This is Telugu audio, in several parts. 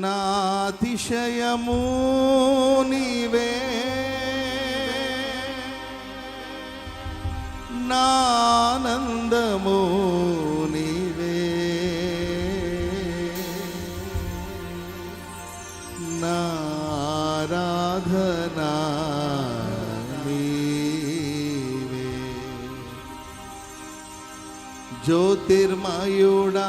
నాతిశయము నీవే నానందము నీవే నారాధనా నీవే జ్యోతిర్మయుడా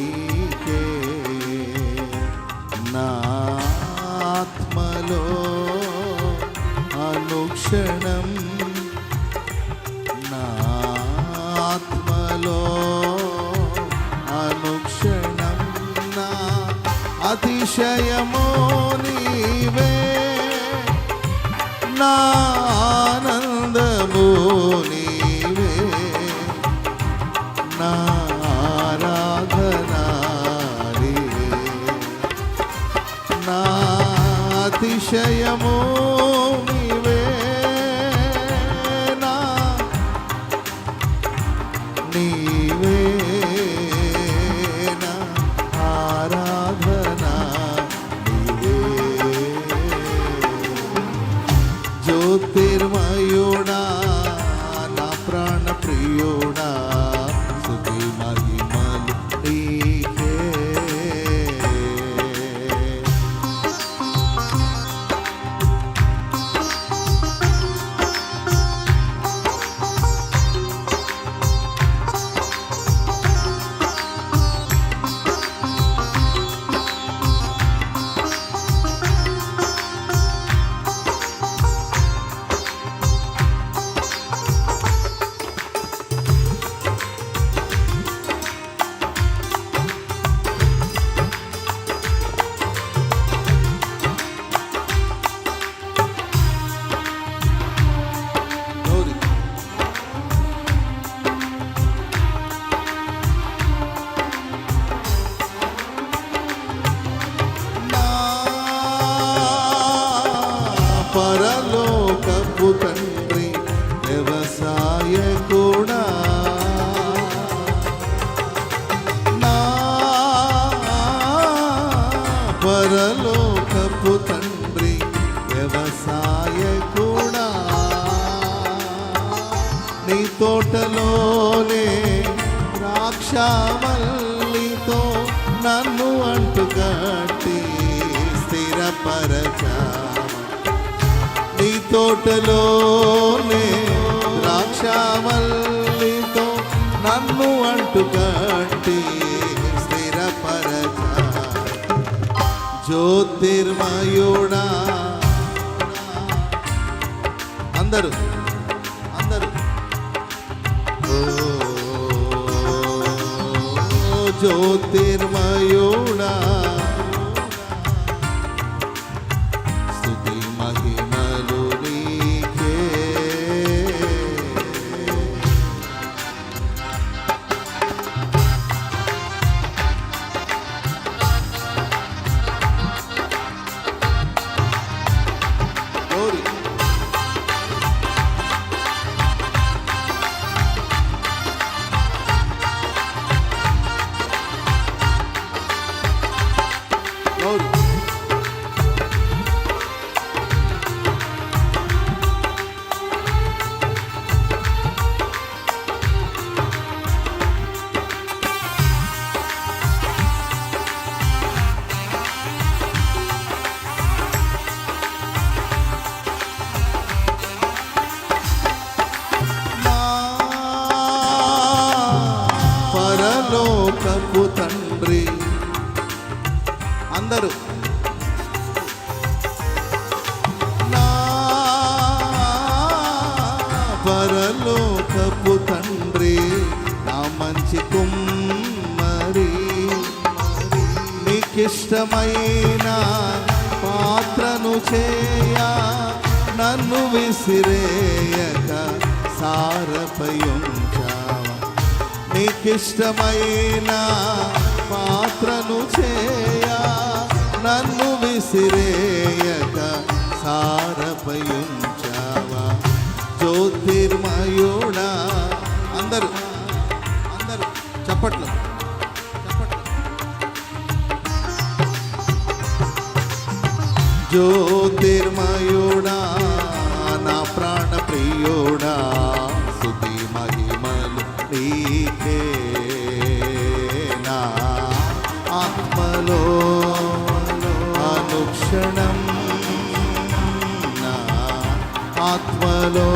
విషయమో నీవే. నా ఆనందము నీవే. నా ఆరాధనా నీవే. నా అతిశయము శ్యామల్లితో నన్ను అంటు కట్టి స్థిరపరచా నీ తోటలోనే ద్రాక్షావల్లితో నన్ను అంటు కట్టి స్థిరపరచా జ్యోతిర్మయుడా. అందరూ అందరూ. ఓ నా పాత్రను చేయా నన్ను విసిరేయక సారపై నీకిష్టమైన పాత్రను చేయ నన్ను విసిరేయక సారపై ఉంచావా జ్యోతిర్మయుడా నా ప్రాణ ప్రియుడా సుతి మహిమలు నీకే నా ఆత్మలో అనుక్షణం నా ఆత్మలో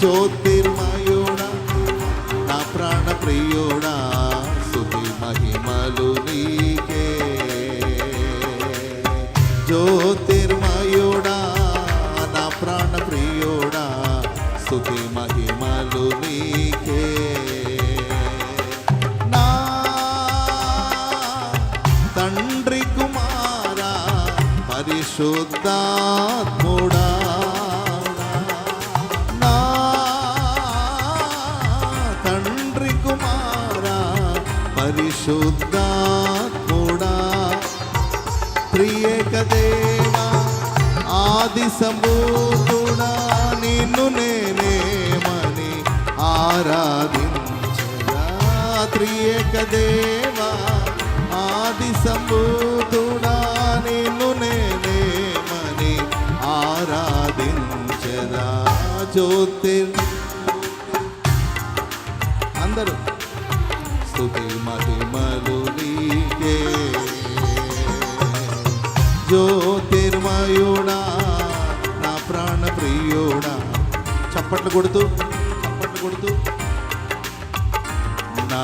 జ్యోతిర్మయుడా నా ఆది నిన్ను నేనేమని ఆరాధించగా త్రియక దేవా ఆది సంభూతుడా నిన్ను నేనేమని ఆరాధించరా. జ్యోతిర్ అందరూ. చప్పట్లు కొడుతూ చప్పట్లు కొడుతూ. నా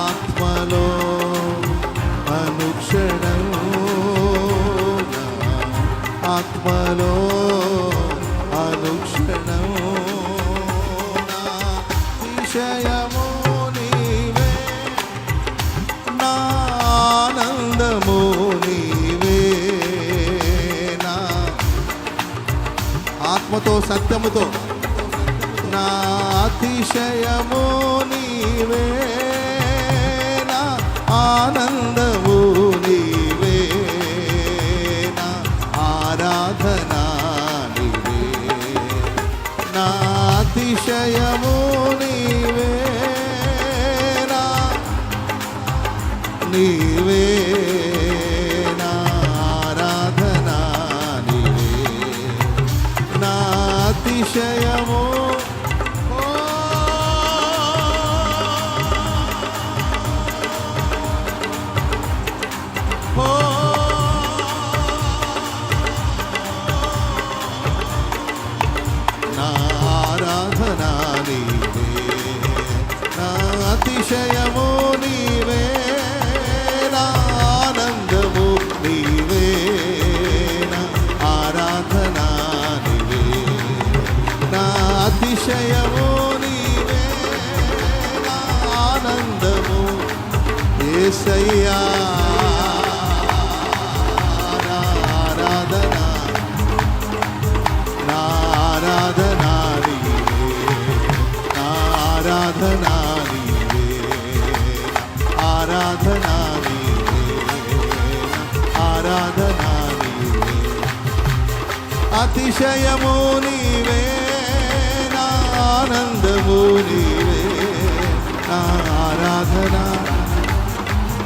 ఆత్మలో అనుక్షణం ఆత్మలో అనుక్షణం విషయము నీవే నా ఆనందము ఆత్మతో సత్యముతో అతిశయము నీవే నా ఆనందము నీవే నా ఆరాధన నీవే నా అతిశయము నీవే నా నీవే ఏసయ్యా. నా ఆరాధన నా ఆరాధన నా ఆరాధన ఆరాధన ఆరాధన అతిశయము నీవే నా ఆనందము నీవే నా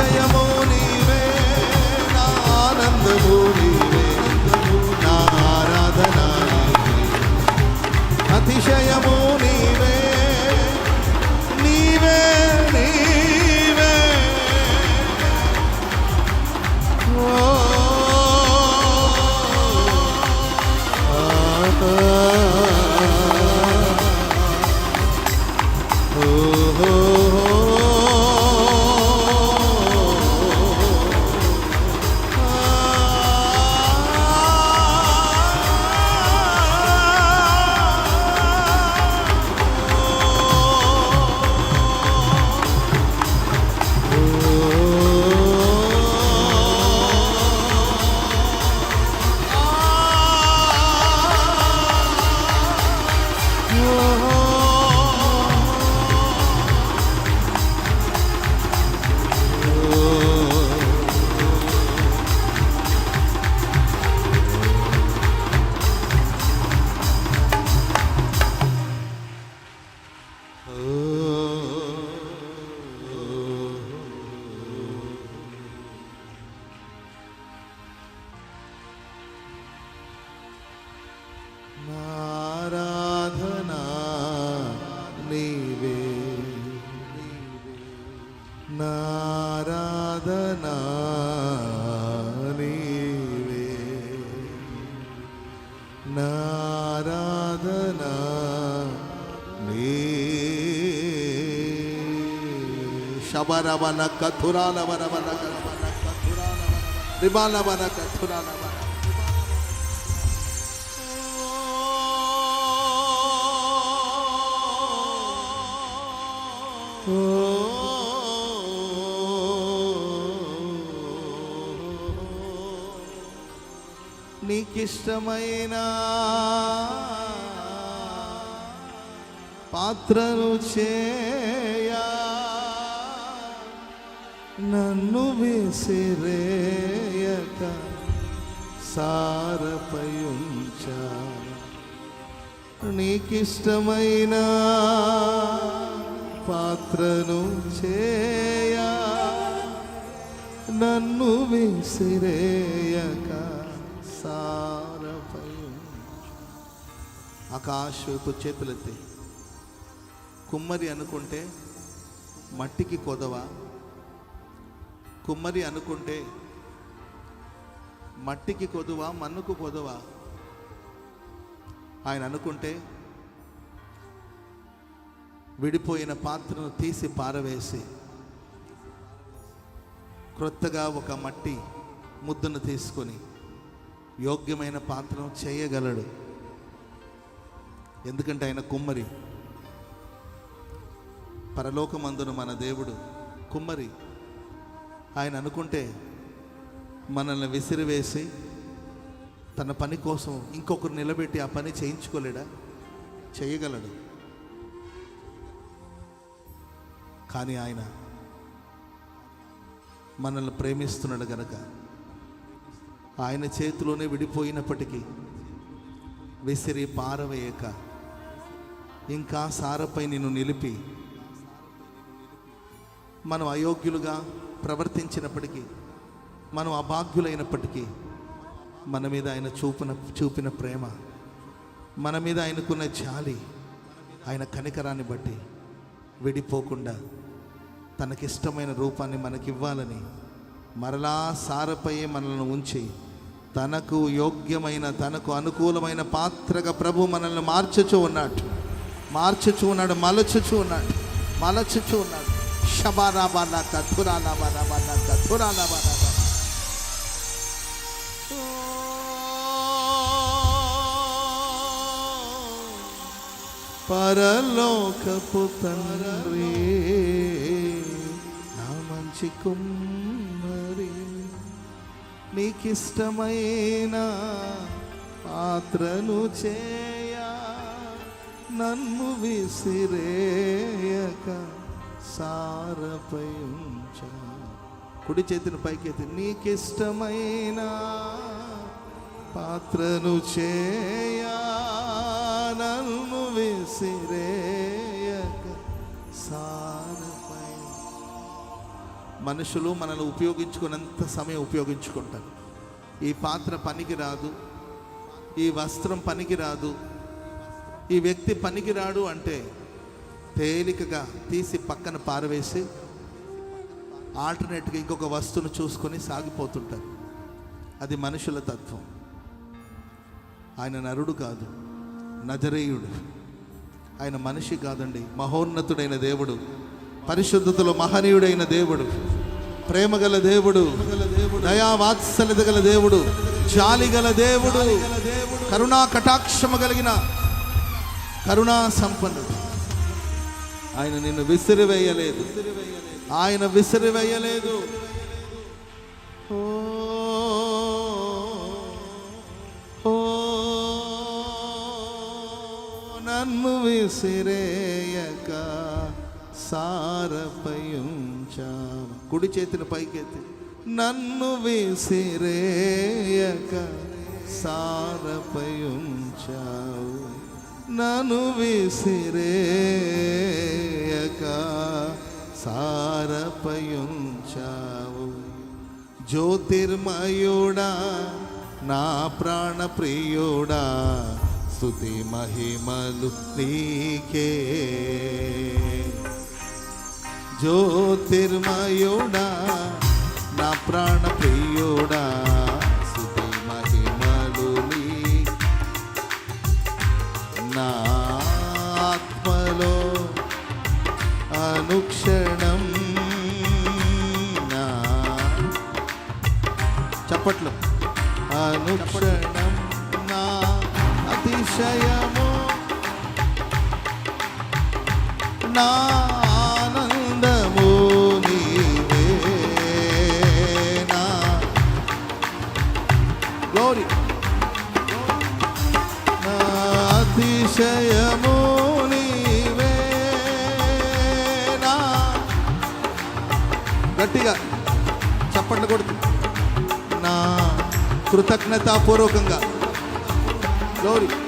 అతిశయము శబరవన కథురాల వరవన కథురాల వన కథురాల వన నీకిష్టమైన పాత్రను చే నన్ను విసిరేయక సారపయుంచ. నీకిష్టమైన పాత్రను చేయా నన్ను విసిరేయక సారపై ఆకాశపు చేతులెత్తి. కుమ్మరి అనుకుంటే మట్టికి కొదవ. కుమ్మరి అనుకుంటే మట్టికి కొదువ మన్నుకు కొదువ? ఆయన అనుకుంటే విడిపోయిన పాత్రను తీసి పారవేసి క్రొత్తగా ఒక మట్టి ముద్దను తీసుకొని యోగ్యమైన పాత్రను చేయగలడు. ఎందుకంటే ఆయన కుమ్మరి. పరలోకమందును మన దేవుడు కుమ్మరి. ఆయన అనుకుంటే మనల్ని విసిరివేసి తన పని కోసం ఇంకొకరు నిలబెట్టి ఆ పని చేయించుకోలేడా? చేయగలడు. కానీ ఆయన మనల్ని ప్రేమిస్తున్నాడు గనక. ఆయన చేతిలోనే విడిపోయినప్పటికీ విసిరి పారవేయక. ఇంకా సారపై నిన్ను నిలిపి మనం అయోగ్యులుగా ప్రవర్తించినప్పటికీ మనం అభాగ్యులైనప్పటికీ మన మీద ఆయన చూపిన చూపిన ప్రేమ మన మీద ఆయనకున్న జాలి ఆయన కనికరాన్ని బట్టి విడిపోకుండా తనకిష్టమైన రూపాన్ని మనకివ్వాలని మరలా సారపై మనల్ని ఉంచి తనకు యోగ్యమైన తనకు అనుకూలమైన పాత్రగా ప్రభు మనల్ని మార్చుచూ ఉన్నాడు. మార్చుచూ ఉన్నాడు మలచుచూ ఉన్నాడు మలచుచూ ఉన్నాడు. షబారాబాన కథురానాబానాబాన కథురానాబానాబా పరలోకపు తండ్రి నా మంచి కుమ్మరి నీకిష్టమైన పాత్రను చేయ నన్ను విసిరేయక. సారపై ఉంచ. కుడి చేతిని పైకెత్తి నీకిష్టమైన పాత్రను చేయా నన్ను విసిరేయక సారపై మనుషులు మనల్ని ఉపయోగించుకున్నంత సమయం ఉపయోగించుకుంటారు. ఈ పాత్ర పనికి రాదు ఈ వస్త్రం పనికి రాదు ఈ వ్యక్తి పనికిరాడు అంటే తేలికగా తీసి పక్కన పారవేసి ఆల్టర్నేట్గా ఇంకొక వస్తువును చూసుకొని సాగిపోతుంటారు. అది మనుషుల తత్వం. ఆయన నరుడు కాదు నజరేయుడు. ఆయన మనిషి కాదండి మహోన్నతుడైన దేవుడు పరిశుద్ధతలో మహనీయుడైన దేవుడు ప్రేమగల దేవుడు దయావాత్సల్యత గల దేవుడు జాలి గల దేవుడు కరుణా కటాక్షము కలిగిన కరుణా సంపన్నుడు. ఆయన నిన్ను విసిరివేయలేదు. ఆయన విసిరివేయలేదు. ఓ ఓ నన్ను విసిరేయక సారపై కుడి చేతిని పైకెత్తి. నన్ను విసిరేయక సారపయుంచావు. నన్ను విసిరే సారపై ఉంచావు జ్యోతిర్మయుడా నా ప్రాణ ప్రియుడా స్థుతి మహిమలు నీకే. జ్యోతిర్మయుడా నా ప్రాణ ప్రియుడా చప్పట్లు అతిశయము నా నా. గట్టిగా చప్పట్లు కొడుతుంది కృతజ్ఞతాపూర్వకంగా. గౌరీ.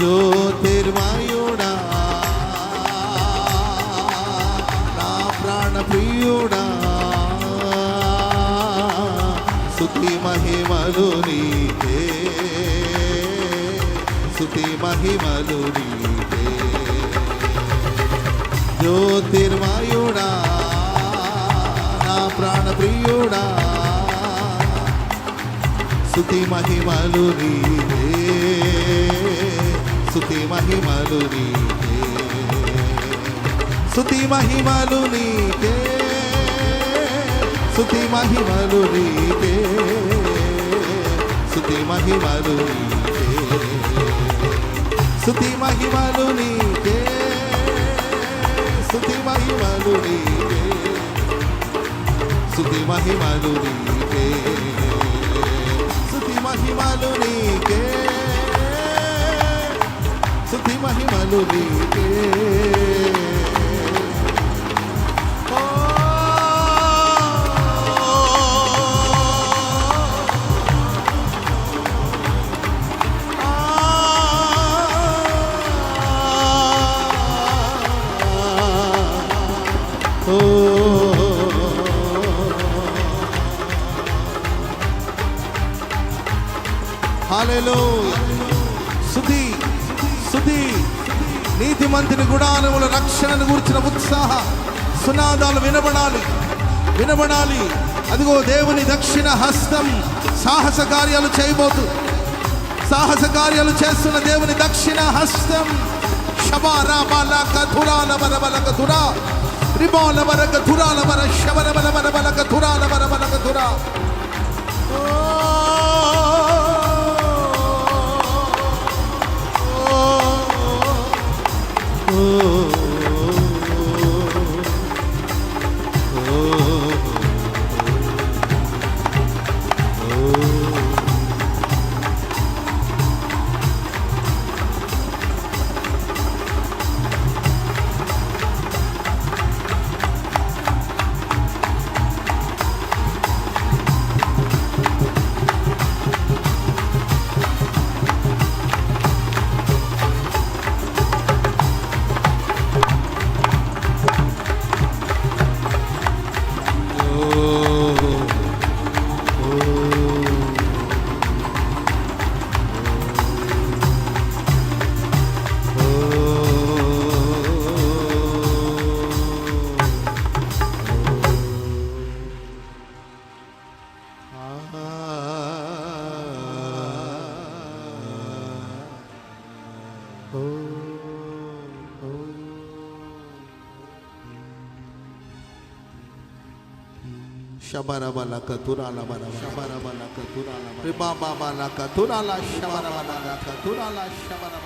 జ్యోతిర్వాయుడా నా ప్రాణప్రియుడా. సుతి మహిమలు నీకే సుతి మహిమలు నీకే. జ్యోతిర్వాయుడా నా ప్రాణప్రియుడా. సుతి మహిమలు నీకే. మహిమలు నీకే. సుతి మహిమలు నీకే. సుతి మహిమలు నీకే. సుతి మహిమలు నీకే. సుతి మహిమలు నీకే. సుతి మహిమలు నీకే. సుతి మహిమలు నీకే. సుతి మహిమలు నీకే. స్తుతి మహిమలు నీకే. నీతిమంతుని గుడానముల రక్షణను గురించిన ఉత్సాహ సునాదాలు వినబడాలి. వినబడాలి. అదిగో దేవుని దక్షిణ హస్తం సాహస కార్యాలు చేయబోతు. సాహస కార్యాలు చేస్తున్న దేవుని దక్షిణ హస్తం. శబా రాబాల కథురాల బల బల katura la bara shabara bala katura la re ba ba bala katura la shabara bala katura la shabara